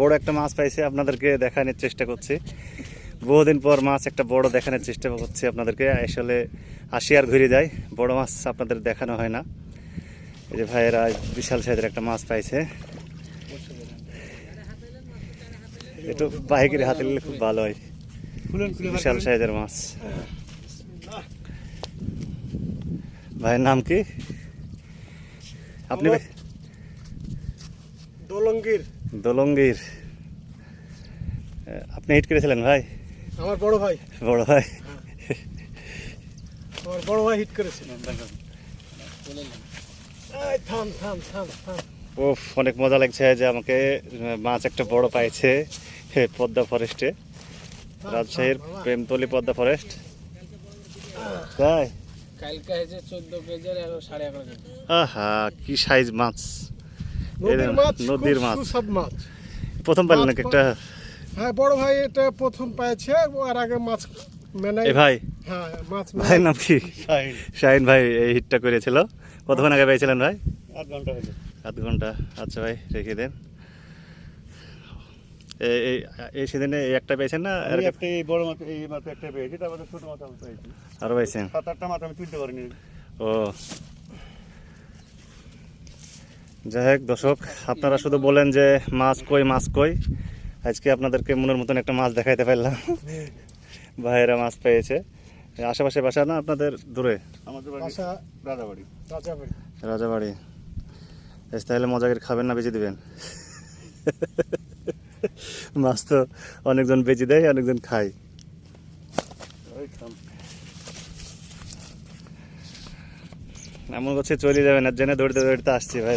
বড় একটা মাছ পাইছে, আপনাদেরকে দেখানোর চেষ্টা করছি। বহুদিন পর মাছ একটা বড় দেখানোর চেষ্টা করছি আপনাদেরকে। আসলে আসি আর ঘুরে যায়, বড় মাছ আপনাদের দেখানো হয় না। এই যে ভাইয়েরা বিশাল সাইজের একটা মাছ পাইছে। একটু বাইকের হাতে নিলে খুব ভালো হয়। বিশাল সাইজের মাছ। ভাইয়ের নাম কি? আপনি দোলঙ্গির। দোলঙ্গির। আপনি হিট করেছিলেন ভাই? আমার বড় ভাই। বড় ভাই? আমার বড় ভাই হিট করেছিল এই থাম থাম থাম থাম। ও অনেক মজা লাগছে যে আমাকে মাছ একটা বড় পাইছে পদ্মা ফরেস্টে রাজশাহীর প্রেমতলি পদ্মা ফরেস্ট তাই কালকে হয়েছে চোদ্দ কেজি আর সাড়ে এগারো কেজি আহা কি সাইজ মাছ। নদীর মাছ নদীর মাছ। সুস্বাদ মাছ। প্রথম পাইলেন নাকি? একটা হ্যাঁ বড় ভাই এটা প্রথম পাইছে আর আগে মাছ মেনে ভাই। হ্যাঁ মাছ ভাই নাম কি? শাহিন। ভাই এই হিটটা করেছিল। কতক্ষণ আগে পেয়েছিলেন ভাই? আধ ঘণ্টা আধ ঘণ্টা। আচ্ছা ভাই রেখে দেন। এই- এই এই এই একটা পেয়েছেন না? আর একটা এই বড় মাছ এই মাছ একটা পেয়েছি তারপরে ছোট মাছ আমি পেয়েছি। আরও পেয়েছেন। সাত আটটা মাছ আমি তুলতে পারিনি। ও যাই হোক দর্শক আপনারা শুধু বলেন যে মাছ কই মাছ কই। আজকে আপনাদেরকে মনের মতন একটা মাছ দেখাইতে পারলাম। ভাইয়েরা মাছ পেয়েছে। আশেপাশে বাসা না আপনাদের দূরে? আমাদের রাজাবাড়ি। রাজাবাড়ি। রাজাবাড়ি। তাহলে মজা করে খাবেন না বেঁচে দিবেন? মাছ তো অনেকজন বেঁচে দেয় অনেকজন খায়। এমন করছে চলে যাবেন আর জন্য দৌড়তে দৌড়তে আসছি ভাই।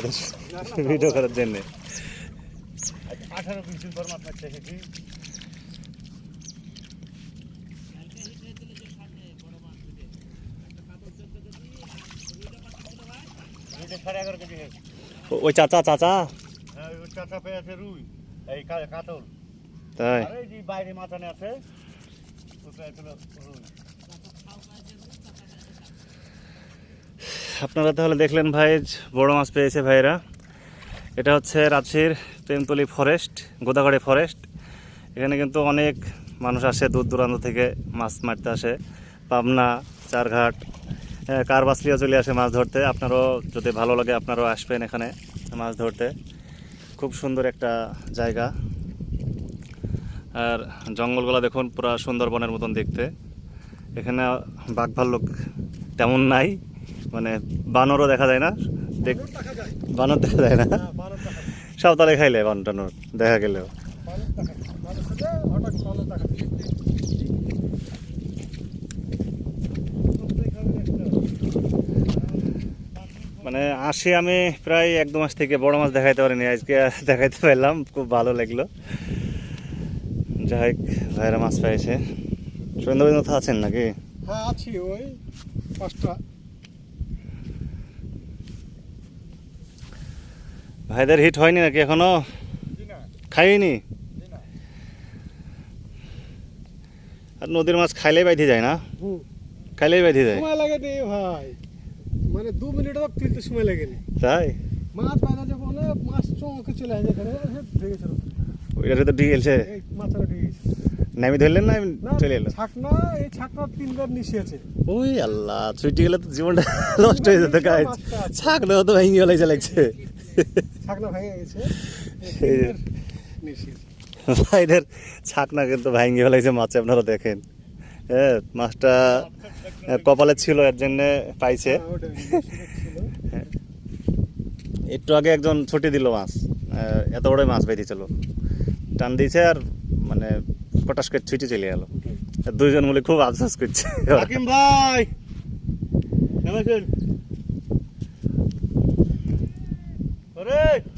ভিডিও করার জন্যে। ওই চাচা চাচা। চাচা রুই কাতল তাই বাইরে মাথানে আছে আপনারা তাহলে দেখলেন ভাই বড় মাছ পেয়েছে ভাইরা এটা হচ্ছে রাজশাহীর প্রেমতলি ফরেস্ট গোদাগাড়ি ফরেস্ট এখানে কিন্তু অনেক মানুষ আসে দূর দূরান্ত থেকে মাছ মারতে আসে। পাবনা চারঘাট আহ, কারবাসলিও চলে আসে মাছ ধরতে। আপনারও যদি ভালো লাগে আপনারাও আসবেন এখানে মাছ ধরতে। খুব সুন্দর একটা জায়গা। আর জঙ্গলগুলো দেখুন পুরো সুন্দরবনের মতন দেখতে। এখানে বাঘ ভাল্লুক তেমন নাই। মানে বানরও দেখা যায় না। দেখ, বানর দেখা যায় না। হ্যাঁ বানর দেখা যায় সব তালে খাইলে বানর টানর দেখা গেলেও। মানে আসি আমি প্রায় এক দু মাস থেকে বড় মাছ দেখাইতে পারিনি, আজকে দেখাইতে পারলাম, খুব ভালো লাগল। যাই হোক ভাইরা মাছ পাইছে। সুন্দরবন কোথাও আছেন নাকি? হ্যাঁ আছি ওই পাঁচটা। ভাইদের হিট হয়নি নাকি এখনও? খাইনি? আর নদীর মাছ খাইলেই বাইধে যায় না? হুম। খাইলেই বাইধে যায়? সময় লাগে রে ভাই। মানে দু মিনিট তো তুলতে সময় লাগে নি তাই? মাছ বাইরে যে বলে মাছ চৌকে চলে আসে এখানে ঢেকেছিল ওইটা তো এই মাথাটা ঢেকে গেছে। নামি ধরলেন না না চলে এলো? ছাকনা এই ছাকনা তিনবার নিচে আছে। ওই আল্লাহ ছুটি গেলে তো জীবনটা নষ্ট হয়ে যেত কাজ ছাকলেও তো ভেঙে গেলে লাগছে ছাকনা ভেঙে গেছে। ছাকনা কিন্তু ভেঙে ফেলাইছে মাছ আপনারা দেখেন। হ্যাঁ মাছটা কপালে ছিল এর জন্য পাইছে। হ্যাঁ, ছিল। একটু আগে একজন ছুটি দিল মাছ। এত বড় মাছ বেঁধেছিল। টান দিয়েছে আর মানে পটাশ করে ছুটি চলে গেল দুইজন মিলে খুব আফসোস করছে। হাকিম ভাই Correct.